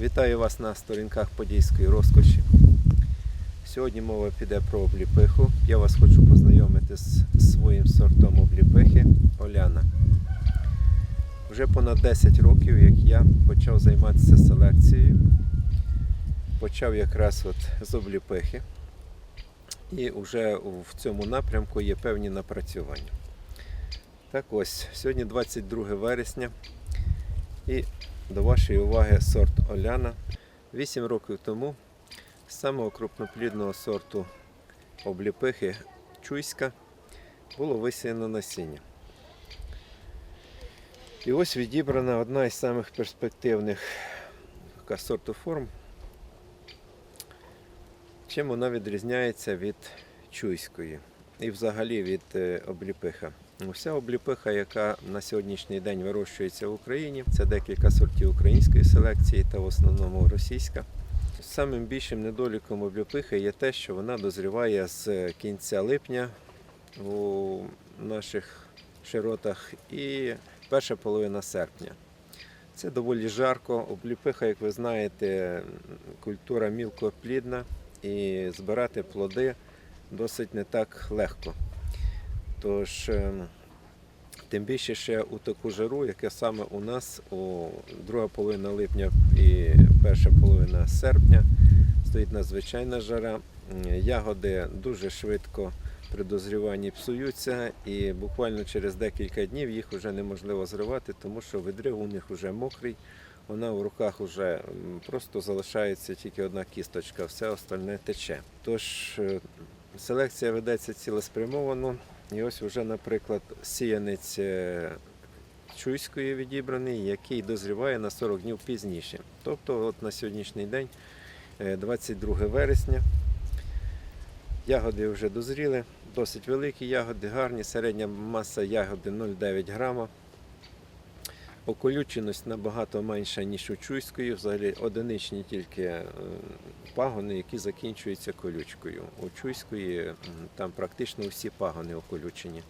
Вітаю вас на сторінках Подільської розкоші. Сьогодні мова піде про обліпиху. Я вас хочу познайомити з своїм сортом обліпихи Оляна. Вже понад 10 років, як я почав займатися селекцією. Почав якраз от з обліпихи. І вже в цьому напрямку є певні напрацювання. Так ось, сьогодні 22 вересня. І до вашої уваги сорт Оляна. Вісім років тому з самого крупноплідного сорту обліпихи Чуйська було висіяно насіння. І ось відібрана одна із самих перспективних сорту форм. Чим вона відрізняється від чуйської і взагалі від е, обліпиха. Вся обліпиха, яка на сьогоднішній день вирощується в Україні, це декілька сортів української селекції та в основному російська. Самим більшим недоліком обліпихи є те, що вона дозріває з кінця липня у наших широтах і перша половина серпня. Це доволі жарко. Обліпиха, як ви знаєте, культура мілкоплідна і збирати плоди досить не так легко. Тож, е, тим більше ще у таку жару, яке саме у нас у друга половина липня і перша половина серпня стоїть надзвичайна жара. Ягоди дуже швидко при дозріванні псуються, і буквально через декілька днів їх вже неможливо зривати, тому що відрив у них вже мокрий. Вона в руках вже просто залишається тільки одна кісточка, все остальне тече. Тож е, селекція ведеться цілеспрямовано. І ось вже, наприклад, сіянець е, чуйської відібраний, який дозріває на 40 днів пізніше. Тобто, от на сьогоднішній день, е, 22 вересня, ягоди вже дозріли, досить великі ягоди, гарні, середня маса ягоди 0,9 грама. Околюченість набагато менша, ніж у чуйської, взагалі одиничні тільки е, пагони, які закінчуються колючкою. У чуйської там практично всі пагони околючені,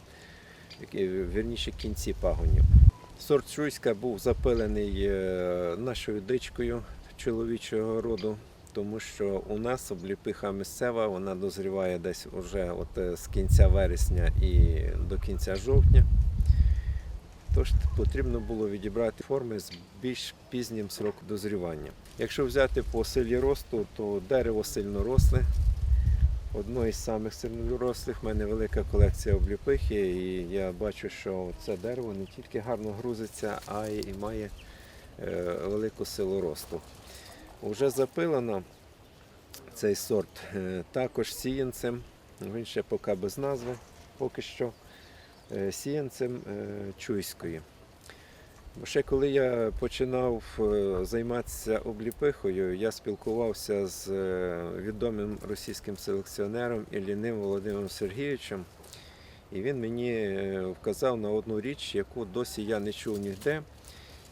які, вірніше кінці пагонів. Сорт чуйська був запилений е, нашою дичкою чоловічого роду, тому що у нас обліпиха місцева, вона дозріває десь уже от е, з кінця вересня і до кінця жовтня. Тож потрібно було відібрати форми з більш пізнім сроком дозрівання. Якщо взяти по силі росту, то дерево сильно росле. Одно із самих сильнорослих в мене велика колекція обліпихи, і я бачу, що це дерево не тільки гарно грузиться, а й має е, велику силу росту. Уже запилено цей сорт е, також сіянцем, він ще поки без назви, поки що сіянцем е, чуйської. Ще коли я починав е, займатися обліпихою, я спілкувався з е, відомим російським селекціонером Ілліним Володимиром Сергійовичем, і він мені е, вказав на одну річ, яку досі я не чув ніде,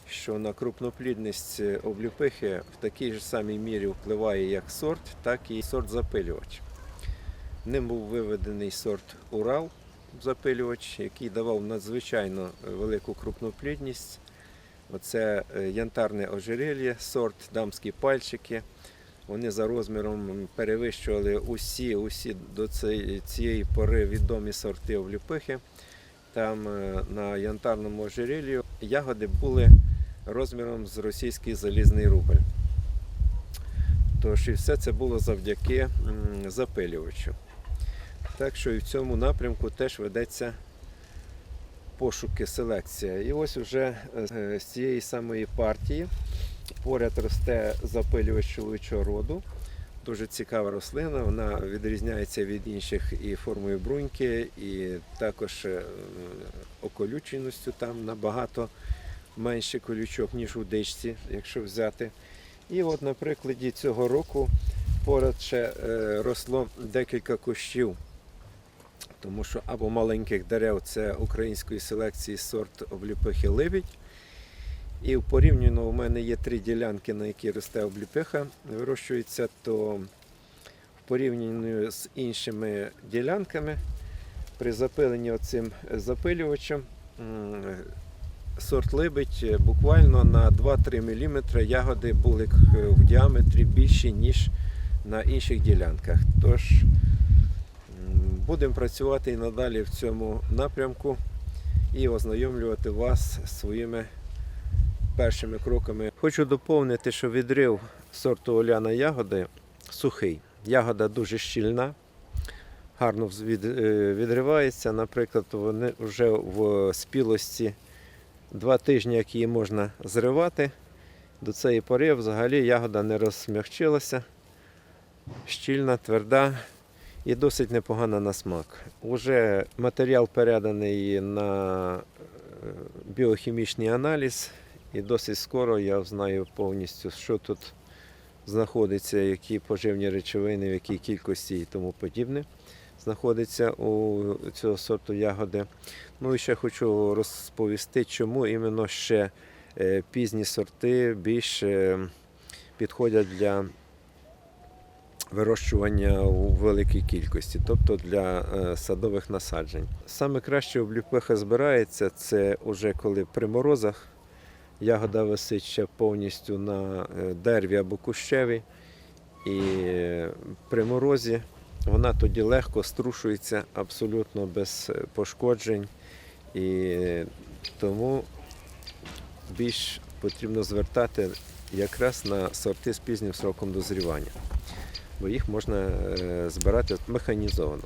що на крупноплідність е, обліпихи в такій ж самій мірі впливає як сорт, так і сорт запилювач. Ним був виведений сорт Урал запилювач, який давав надзвичайно велику крупноплідність. Оце е, янтарне ожерелье, сорт дамські пальчики. Вони за розміром перевищували усі, усі до цієї, пори відомі сорти обліпихи. Там е, на янтарному ожереллі ягоди були розміром з російський залізний рубль. Тож і все це було завдяки запилювачу. Так що і в цьому напрямку теж ведеться пошуки, селекція. І ось вже е, з цієї самої партії поряд росте запилювач чоловічого роду. Дуже цікава рослина, вона відрізняється від інших і формою бруньки, і також е, околюченістю там набагато менше колючок, ніж у дичці, якщо взяти. І от на прикладі цього року поряд ще е, росло декілька кущів тому що або маленьких дерев це української селекції сорт обліпихи Либідь. І в порівняно у мене є три ділянки, на які росте обліпиха, вирощується, то в порівнянні з іншими ділянками при запиленні цим запилювачем сорт либедь е, буквально на 2-3 мм ягоди були е, в діаметрі більші, ніж на інших ділянках. Тож будемо працювати і надалі в цьому напрямку і ознайомлювати вас з своїми першими кроками. Хочу доповнити, що відрив сорту Оляна ягоди сухий. Ягода дуже щільна, гарно е, відривається. Наприклад, вони вже в спілості два тижні, як її можна зривати. До цієї пори взагалі ягода не розмягчилася, щільна, тверда і досить непогана на смак. Уже матеріал переданий на е, біохімічний аналіз, і досить скоро я знаю повністю, що тут знаходиться, які поживні речовини, в якій кількості і тому подібне знаходиться у цього сорту ягоди. Ну і ще хочу розповісти, чому іменно ще е, пізні сорти більш е, підходять для вирощування у великій кількості, тобто для е, садових насаджень. Саме краще обліпиха збирається це уже коли при морозах ягода висить ще повністю на е, дереві або кущеві, і е, при морозі вона тоді легко струшується абсолютно без пошкоджень. І тому більш потрібно звертати якраз на сорти з пізнім сроком дозрівання, бо їх можна е, збирати механізовано.